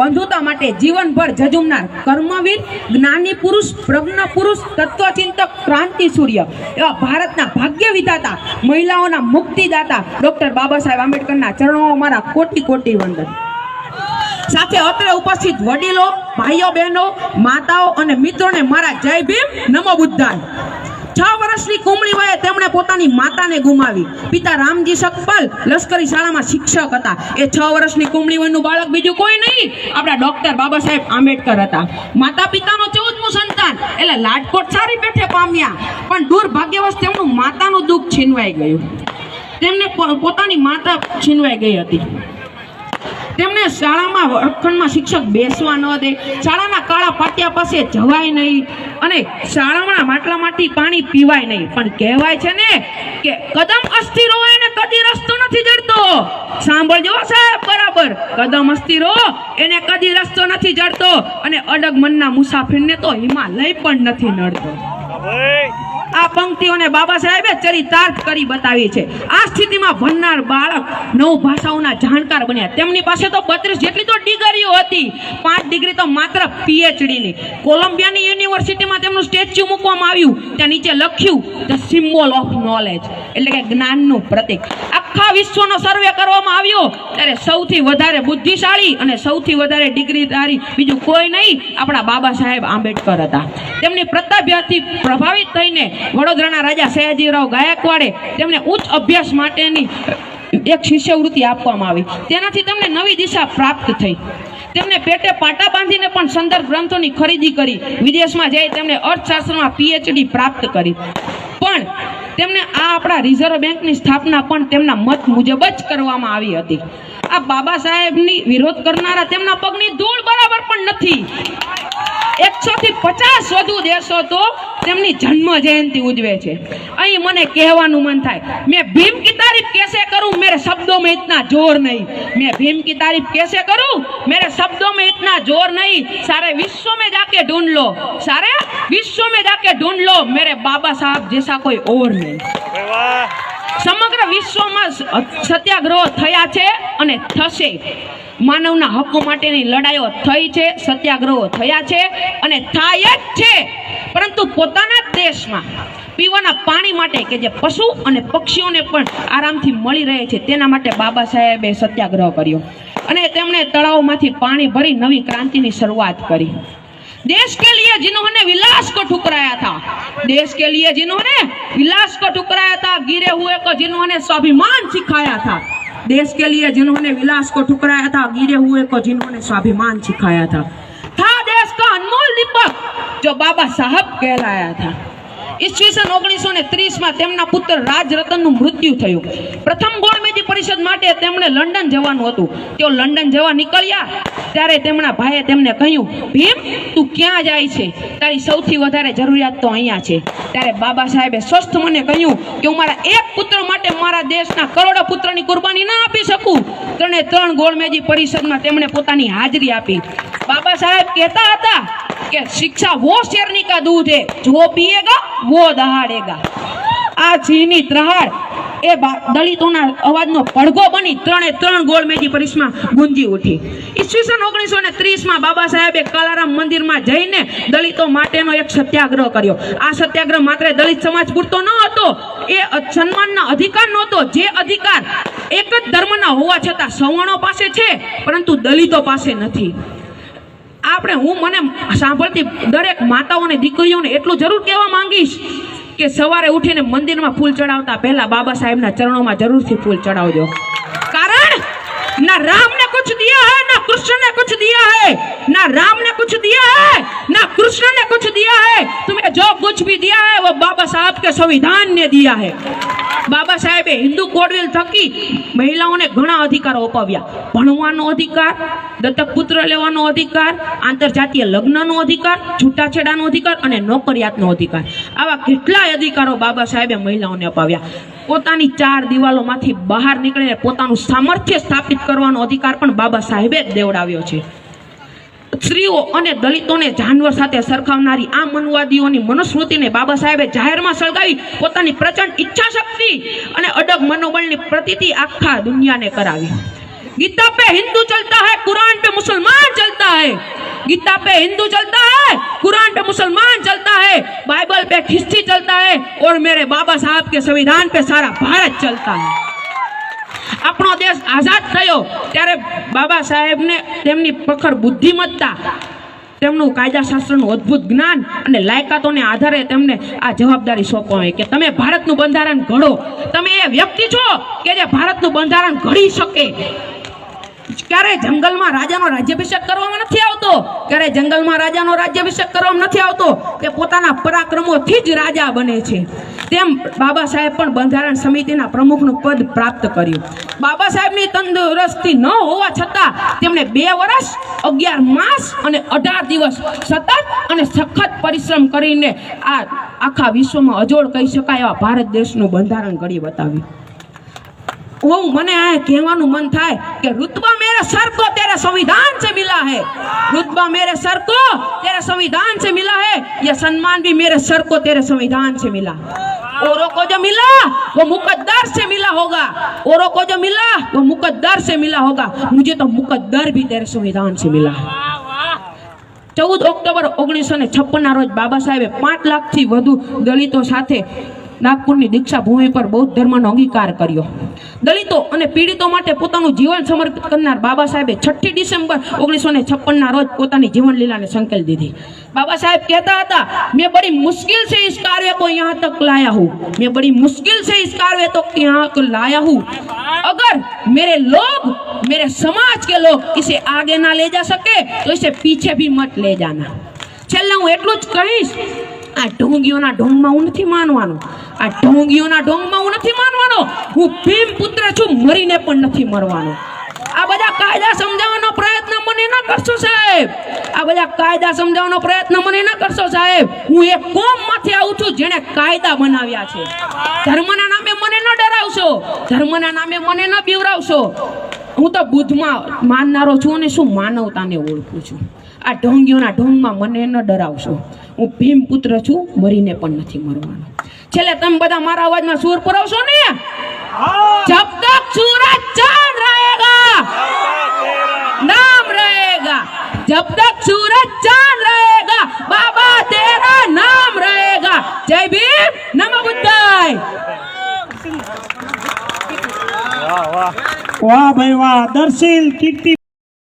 બંધુતા માટે જીવનભર ઝઝુમનાર કર્મવીર, જ્ઞાની પુરુષ, પ્રજ્ઞ પુરુષ, તત્વચિંતક, ક્રાંતિ સૂર્ય એવા ભારતના ભાગ્ય વિધાતા, મહિલાઓના મુક્તિદાતા ડોક્ટર બાબા સાહેબ આંબેડકરના ચરણોમાં મારા કોટી કોટી વંદન. સાથે અત્રે ઉપસ્થિત વડીલો, ભાઈઓ બહેનો, માતાઓ અને મિત્રોને મારા જય ભીમ, નમો બુદ્ધાય. છ વર્ષની કુમળી વયે તેમણે પોતાની માતાને ગુમાવી. પિતા રામજી સકપાલ લશ્કરી શાળામાં શિક્ષક હતા. એ છ વર્ષની કુમળી વયનું બાળક બીજું કોઈ નહીં. આપણા ડોક્ટર બાબા સાહેબ આંબેડકર હતા. માતા પિતાનો ચૌદમું સંતાન. એટલે લાડકોટ સારી પેઠે પામ્યા. પણ દુર્ભાગ્યવશ તેમનું માતાનું દુઃખ છીનવાઈ ગયું. તેમને પોતાની માતા છીનવાઈ ગઈ હતી. તેમને શાળામાં વર્ગખંડમાં શિક્ષક બેસવા ન દે. શાળાના કાળા પાટિયા પાસે જવાય નહીં અને શાળામાં માટલામાંથી પાણી પીવાય નહીં. પણ કહેવાય છે ને કે કદમ અસ્થિર હોય ને કદી રસ્તો નથી જડતો. સાંભળજો સાહેબ, બરાબર. કદમ અસ્થિર હો, એને કદી રસ્તો નથી જડતો. અને અડગ મનના મુસાફિરને તો હિમાલય પણ નથી નડતો. આ પંક્તિઓને બાબા સાહેબે ચરિતાર્થ કરી બતાવી છે. આ સ્થિતિમાં ભણનાર બાળક નવ ભાષાઓના જાણકાર બન્યા. તેમની પાસે તો બત્રીસ જેટલી તો ડિગ્રીઓ હતી. પાંચ ડિગ્રી તો માત્ર પીએચડીની. કોલંબિયાની યુનિવર્સિટીમાં તેમનું સ્ટેચ્યુ મૂકવામાં આવ્યું. ત્યાં નીચે લખ્યું ધ સિમ્બોલ ઓફ નોલેજ એટલે કે જ્ઞાનનું પ્રતીક. આખા વિશ્વનો સર્વે કરવામાં આવ્યો, ત્યારે સૌથી વધારે બુદ્ધિશાળી અને સૌથી વધારે ડિગ્રીધારી બીજું કોઈ નહીં, આપણા બાબા સાહેબ આંબેડકર હતા. તેમની પ્રતાપ્યથી પ્રભાવિત થઈને વડોદરાના રાજા સયાજીરાવ ગાયકવાડે તેમને ઉચ્ચ અભ્યાસ માટેની એક શિષ્યવૃત્તિ આપવામાં આવી. તેનાથી તેમને નવી દિશા પ્રાપ્ત થઈ. તેમને પેટે પાટા બાંધીને પણ સંદર્ભ ગ્રંથોની ખરીદી કરી. વિદેશમાં જઈ તેમણે અર્થશાસ્ત્રમાં પીએચડી પ્રાપ્ત કરી. પણ તેમને આ આપણા રિઝર્વ બેંકની સ્થાપના પણ તેમના મત મુજબ જ કરવામાં આવી હતી. આ બાબા સાહેબની વિરોધ કરનારા તેમના પગની ધૂળ બરાબર પણ નથી. એકસો થી પચાસ વધુ દેશો તો તેમની જન્મ જયંતિ ઉજવે છે. અહીં મને કહેવાનું મન થાય, મેં ભીમકી તારીફ કેસે કરું? મેરે શબ્દોમાં ઇતના જોર નહીં. મેં ભીમકી તારીફ કેસે કરું? મેરે શબ્દોમાં ઇતના જોર નહીં. સારે વિશ્વ મેં જાકે ઢૂંઢ લો. સારે વિશ્વ મેં જાકે ઢૂંઢ લો. મેરે બાબા સાહેબ જેસા કોઈ ઓર નહીં. સમગ્ર વિશ્વમાં સત્યાગ્રહ થયા છે અને થશે. માનવના હકો માટેની લડાઈઓ થઈ છે, સત્યાગ્રહો થયા છે અને થાય જ છે. પોતાના જ દેશમાં પીવાના પાણી માટે કે જે પશુ અને પક્ષીઓને પણ આરામથી મળી રહે છે તેના માટે બાબા સાહેબે સત્યાગ્રહ કર્યો અને તેમણે તળાવમાંથી પાણી ભરી નવી ક્રાંતિની શરૂઆત કરી देश के लिए जिन्होंने विलास को ठुकराया था देश के लिए जिन्होंने विलास को ठुकराया था गिरे हुए को जिन्होंने स्वाभिमान सिखाया था देश के लिए जिन्होंने विलास को ठुकराया था गिरे हुए को जिन्होंने स्वाभिमान सिखाया था था देश का अनमोल दीपक જો બાબા સાહેબ કહેલાયા હતા ઈસવીસન ઓગણીસો ને ત્રીસમાં તેમના પુત્ર રાજરતનનું મૃત્યુ થયું પ્રથમ ગોળમેજી પરિષદ માટે તેમણે લંડન જવાનું હતું તેઓ લંડન જવા નીકળ્યા ત્યારે તેમના ભાઈએ તેમને કહ્યું ભીમ તું ક્યાં જાય છે તારી સૌથી વધારે જરૂરિયાત તો અહીંયા છે. ત્યારે બાબા સાહેબે સ્વસ્થ મને કહ્યું કે હું મારા એક પુત્ર માટે મારા દેશના કરોડો પુત્રની કુરબાની ના આપી શકું. ત્રણે ત્રણ ગોળમેજી પરિષદમાં તેમણે પોતાની હાજરી આપી. બાબા સાહેબ કહેતા હતા કે शिक्षा वो शेरनी का दूध है जो पिएगा वो दहाड़ेगा આ સિંહની ત્રહાડ એ બા- દલિતોના અવાજનો પડઘો બની ત્રણે ત્રણ ગોળમેજી પરિષદમાં ગુંજી ઉઠી ઈસવીસન ઓગણીસો ને ત્રીસમાં બાબા સાહેબે કાલારામ મંદિરમાં જઈને દલિતો માટેનો એક સત્યાગ્રહ કર્યો આ સત્યાગ્રહ માત્ર દલિત સમાજ પૂરતો ન હતો એ અ- સન્માનના અધિકાર નહોતો જે અધિકાર એક જ ધર્મના હોવા છતાં સવર્ણો પાસે છે પરંતુ દલિતો પાસે નથી આપણે હું મને સાંભળતી દરેક માતાઓને દીકરીઓને એટલું જરૂર કહેવા માંગીશ કે સવારે ઉઠીને મંદિરમાં ફૂલ ચડાવતા પહેલા બાબા સાહેબના ચરણોમાં જરૂરથી ફૂલ ચડાવજો. કારણ ના રામને કુછ દિયા હૈ, ના કૃષ્ણને કુછ દિયા હે, ના રામને કુછ દિયા હૈ, ના કૃષ્ણને કુછ દિયા હે. તુમે જો भी दिया है वो बाबा साहब के संविधान ने दिया है બાબા સાહેબે હિન્દુ કોડવેલ થકી મહિલાઓને ઘણા અધિકારો અપાવ્યા ભણવાનો અધિકાર દત્તક પુત્ર લેવાનો અધિકાર આંતરજાતીય લગ્નનો અધિકાર છૂટાછેડાનો અધિકાર અને નોકરિયાતનો અધિકાર આવા કેટલાય અધિકારો બાબા સાહેબે મહિલાઓને અપાવ્યા પોતાની ચાર દિવાલોમાંથી બહાર નીકળીને પોતાનું સામર્થ્ય સ્થાપિત કરવાનો અધિકાર પણ બાબા સાહેબે જ દેવડાવ્યો છે સ્ત્રીઓ અને દલિતોને જાનવર સાથે સરખાવનારી આ મનવાદીઓની મનુસ્મૃતિને બાબા સાહેબે જાહેરમાં સળગાવી પોતાની પ્રચંડ ઈચ્છા શક્તિ અને અડગ મનોબળની પ્રતીતિ આખા દુનિયાને કરાવી गीता पे हिंदू चलता है कुरान पे मुसलमान चलता है गीता पे हिंदू चलता है कुरान पे मुसलमान चलता है बाइबल पे ख्रिस्ती चलता है और मेरे बाबा साहब के संविधान पे सारा भारत चलता है આપણો દેશ આઝાદ થયો ત્યારે બાબા સાહેબને તેમની પ્રખર બુદ્ધિમત્તા, તેમનું કાયદાશાસ્ત્રનું અદ્ભુત જ્ઞાન અને લાયકાતોને આધારે તેમને આ જવાબદારી સોંપવામાં કે તમે ભારતનું બંધારણ ઘડો. તમે એ વ્યક્તિ છો કે જે ભારતનું બંધારણ ઘડી શકે. ક્યારે જંગલમાં રાજાનો રાજ્યાભિષેક કરવામાં નથી આવતો. ક્યારે જંગલમાં રાજાનો રાજ્યાભિષેક કરવામાં નથી આવતો તે પોતાના પરાક્રમોથી જ રાજા બને છે. તેમ બાબા સાહેબ પણ બંધારણ સમિતિના પ્રમુખનું પદ પ્રાપ્ત કર્યું. બાબા સાહેબની તંદુરસ્તી ન હોવા છતાં તેમણે બે વર્ષ અગિયાર માસ અને અઢાર દિવસ સતત અને સખત પરિશ્રમ કરીને આ આખા વિશ્વમાં અજોડ કહી શકાય એવા ભારત દેશનું બંધારણ ઘડી બતાવ્યું. હું મને આ કહેવાનું મન થાય કે रुतबा मेरे सर को तेरे संविधान से मिला है रुतबा मेरे सर को तेरे संविधान से मिला है ये सम्मान भी मेरे सर को तेरे संविधान से मिला औरों को जो मिला वो मुकद्दर से मिला होगा औरों को जो मिला वो मुकद्दर से मिला होगा मुझे तो मुकद्दर भी तेरे संविधान से मिला है ચૌદ ઓક્ટોબર ઓગણીસો ને છપ્પનના રોજ બાબા સાહેબે પાંચ લાખથી વધુ દલિતો સાથે નાગપુરની દીક્ષા ભૂમિ પર બૌદ્ધ ધર્મનો અંગીકાર કર્યો દલિતો અને પીડિતો માટે પોતાનું જીવન સમર્પિત કરનાર બાબા સાહેબે છઠ્ઠી ડિસેમ્બર ઓગણીસો ને છપ્પનના રોજ પોતાની જીવન લીલાને સંકેલ દીધી बाबा साहब कहता था मैं बड़ी मुश्किल से इस कार्य को यहाँ तक लाया हूँ मैं बड़ी मुश्किल से इस कार्य तक यहाँ को लाया हूँ अगर मेरे लोग मेरे समाज के लोग इसे आगे ना ले जा सके तो इसे पीछे भी मत ले जाना છેલ્લે હું એટલું જ કહીશ આ ઢોંગીઓના ઢોંગમાં હું નથી માનવાનો આ ઢોંગીઓના ઢોંગમાં હું નથી માનવાનો હું ભીમ પુત્ર છું, મરીને પણ નથી મરવાનો. આ બધા કાયદા સમજાવવાનો પ્રયત્ન મને ન કરશો સાહેબ. આ બધા કાયદા સમજાવવાનો પ્રયત્ન મને ન કરશો સાહેબ. હું એક કોમમાંથી આવું છું જેણે કાયદા બનાવ્યા છે. ધર્મના નામે મને ન ડરાવશો. ધર્મના નામે મને ન બીવરાવશો. હું તો બુદ્ધમાં માનનારો છું અને શું માનવતાને ઓળખું છું. આ ઢોંગીઓના ઢોંગમાં મને ન ડરાવશો. હું ભીમ પુત્ર છું, મરીને પણ નથી મરવાનો. છેલ્લે તમે બધા મારા અવાજમાં સૂર પુરાવશો ને જબ તક સૂરજ ચાંદ રહેગા નામ રહેગા જબ તક સૂરજ ચાંદ રહેગા બાબા તેરા નામ રહેગા જય ભીમ નમઃ બુદ્ધાય વાહ વાહ વાહ ભાઈ વાહ દર્શિલ કીર્તિ